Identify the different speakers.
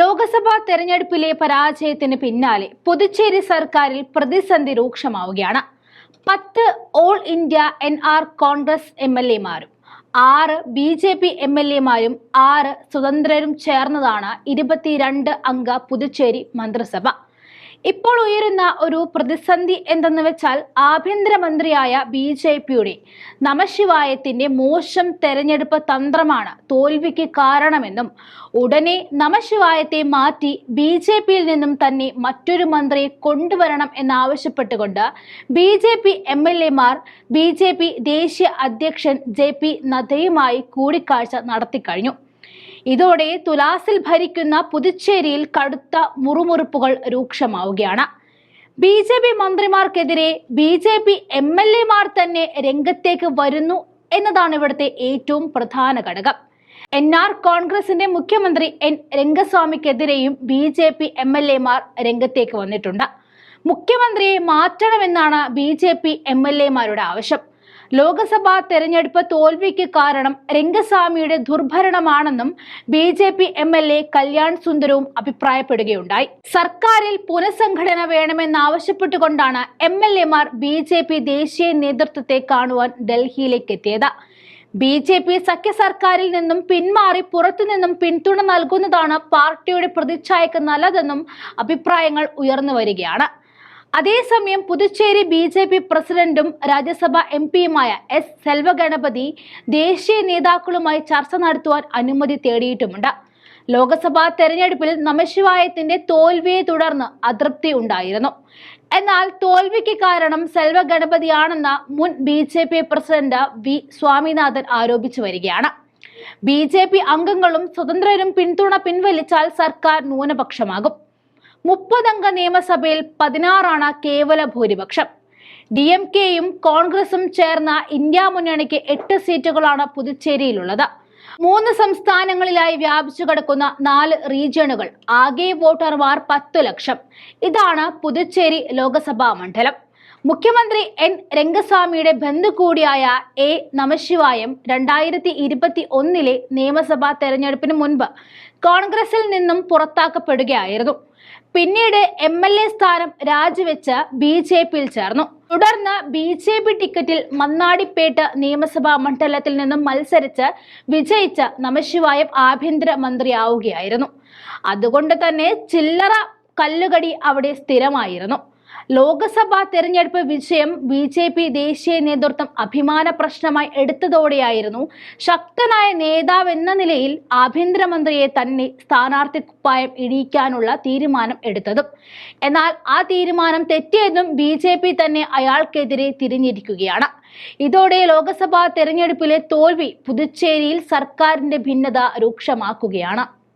Speaker 1: ലോക്സഭാ തെരഞ്ഞെടുപ്പിലെ പരാജയത്തിന് പിന്നാലെ പുതുച്ചേരി സർക്കാരിൽ പ്രതിസന്ധി രൂക്ഷമാവുകയാണ്. പത്ത് all India N R Congress M L എമാരും ആറ് B J P M L എമാരും ആറ് സ്വതന്ത്രരും ചേർന്നതാണ് ഇരുപത്തിരണ്ട് അംഗ പുതുച്ചേരി മന്ത്രിസഭ. ഇപ്പോൾ ഉയരുന്ന ഒരു പ്രതിസന്ധി എന്തെന്ന് വെച്ചാൽ ആഭ്യന്തരമന്ത്രിയായ ബി ജെ പിയുടെ നമശിവായത്തിന്റെ മോശം തെരഞ്ഞെടുപ്പ് തന്ത്രമാണ് തോൽവിക്ക് കാരണമെന്നും ഉടനെ നമശിവായത്തെ മാറ്റി ബി ജെ പിയിൽ നിന്നും തന്നെ മറ്റൊരു മന്ത്രിയെ കൊണ്ടുവരണം എന്നാവശ്യപ്പെട്ടുകൊണ്ട് B J P M L എമാർ ബി ജെ പി ദേശീയ അധ്യക്ഷൻ ജെ പി നദ്ദയുമായി കൂടിക്കാഴ്ച നടത്തിക്കഴിഞ്ഞു. ഇതോടെ തുലാസിൽ ഭരിക്കുന്ന പുതുച്ചേരിയിൽ കടുത്ത മുറുമുറുപ്പുകൾ രൂക്ഷമാവുകയാണ്. B J P മന്ത്രിമാർക്കെതിരെ B J P M L എമാർ തന്നെ രംഗത്തേക്ക് വരുന്നു എന്നതാണ് ഇവിടുത്തെ ഏറ്റവും പ്രധാന ഘടകം. എൻ ആർ കോൺഗ്രസിന്റെ മുഖ്യമന്ത്രി N രംഗസ്വാമിക്കെതിരെയും B J P M L എമാർ രംഗത്തേക്ക് വന്നിട്ടുണ്ട്. മുഖ്യമന്ത്രിയെ മാറ്റണമെന്നാണ് B J P M L എമാരുടെ ആവശ്യം. ലോക്സഭാ തെരഞ്ഞെടുപ്പ് തോൽവിക്ക് കാരണം രംഗസ്വാമിയുടെ ദുർഭരണമാണെന്നും B J P M L A Kalyan സുന്ദരവും അഭിപ്രായപ്പെടുകയുണ്ടായി. സർക്കാരിൽ പുനഃസംഘടന വേണമെന്നാവശ്യപ്പെട്ടുകൊണ്ടാണ് എം എൽ എമാർ ബി ജെ പി ദേശീയ നേതൃത്വത്തെ കാണുവാൻ ഡൽഹിയിലേക്ക് എത്തിയത് ബി ജെ പി സഖ്യ സർക്കാരിൽ നിന്നും പിന്മാറി പുറത്തുനിന്നും പിന്തുണ നൽകുന്നതാണ് പാർട്ടിയുടെ പ്രതിച്ഛായക്ക് നല്ലതെന്നും അഭിപ്രായങ്ങൾ ഉയർന്നു വരികയാണ്. അതേസമയം പുതുച്ചേരി ബി ജെ പി പ്രസിഡന്റും രാജ്യസഭ എം പിയുമായ എസ് സെൽവഗണപതി ദേശീയ നേതാക്കളുമായി ചർച്ച നടത്തുവാൻ അനുമതി തേടിയിട്ടുമുണ്ട്. ലോക്സഭാ തെരഞ്ഞെടുപ്പിൽ നമശിവായത്തിന്റെ തോൽവിയെ തുടർന്ന് അതൃപ്തി ഉണ്ടായിരുന്നു. എന്നാൽ തോൽവിക്ക് കാരണം സെൽവ ഗണപതിയാണെന്ന മുൻ B J P president V Swaminathan ആരോപിച്ചു വരികയാണ്. ബി ജെ പി അംഗങ്ങളും സ്വതന്ത്രരും പിന്തുണ പിൻവലിച്ചാൽ സർക്കാർ ന്യൂനപക്ഷമാകും. മുപ്പതംഗ നിയമസഭയിൽ പതിനാറാണ് കേവല ഭൂരിപക്ഷം. ഡി എം കെയും കോൺഗ്രസും ചേർന്ന ഇന്ത്യ മുന്നണിക്ക് എട്ട് സീറ്റുകളാണ് പുതുച്ചേരിയിലുള്ളത്. മൂന്ന് സംസ്ഥാനങ്ങളിലായി വ്യാപിച്ചു കിടക്കുന്ന നാല് റീജിയണുകൾ ആകെ വോട്ടർമാർ പത്തു ലക്ഷം. ഇതാണ് പുതുച്ചേരി ലോക്സഭാ മണ്ഡലം. മുഖ്യമന്ത്രി എൻ രംഗസ്വാമിയുടെ ബന്ധു കൂടിയായ എ നമശിവായം രണ്ടായിരത്തി ഇരുപത്തി ഒന്നിലെ നിയമസഭാ തെരഞ്ഞെടുപ്പിന് മുൻപ് കോൺഗ്രസിൽ നിന്നും പുറത്താക്കപ്പെടുകയായിരുന്നു. പിന്നീട് എം എൽ എ സ്ഥാനം രാജിവെച്ച് ബി ജെ പിയിൽ ചേർന്നു. തുടർന്ന് ബി ജെ പി ടിക്കറ്റിൽ മണ്ണാടിപ്പേട്ട് നിയമസഭാ മണ്ഡലത്തിൽ നിന്നും മത്സരിച്ച് വിജയിച്ച നമശിവായം ആഭ്യന്തര മന്ത്രിയാവുകയായിരുന്നു. അതുകൊണ്ട് തന്നെ ചില്ലറ കല്ലുകടി അവിടെ സ്ഥിരമായിരുന്നു. ലോക്സഭാ തെരഞ്ഞെടുപ്പ് വിജയം ബി ജെ പി ദേശീയ നേതൃത്വം അഭിമാന പ്രശ്നമായി എടുത്തതോടെയായിരുന്നു ശക്തനായ നേതാവ് എന്ന നിലയിൽ ആഭ്യന്തരമന്ത്രിയെ തന്നെ സ്ഥാനാർത്ഥി കുപ്പായം ഇടിയിക്കാനുള്ള തീരുമാനം എടുത്തതും. എന്നാൽ ആ തീരുമാനം തെറ്റിയതും ബി ജെ പി തന്നെ അയാൾക്കെതിരെ തിരിഞ്ഞിരിക്കുകയാണ്. ഇതോടെ ലോക്സഭാ തെരഞ്ഞെടുപ്പിലെ തോൽവി പുതുച്ചേരിയിൽ സർക്കാരിന്റെ ഭിന്നത രൂക്ഷമാക്കുകയാണ്.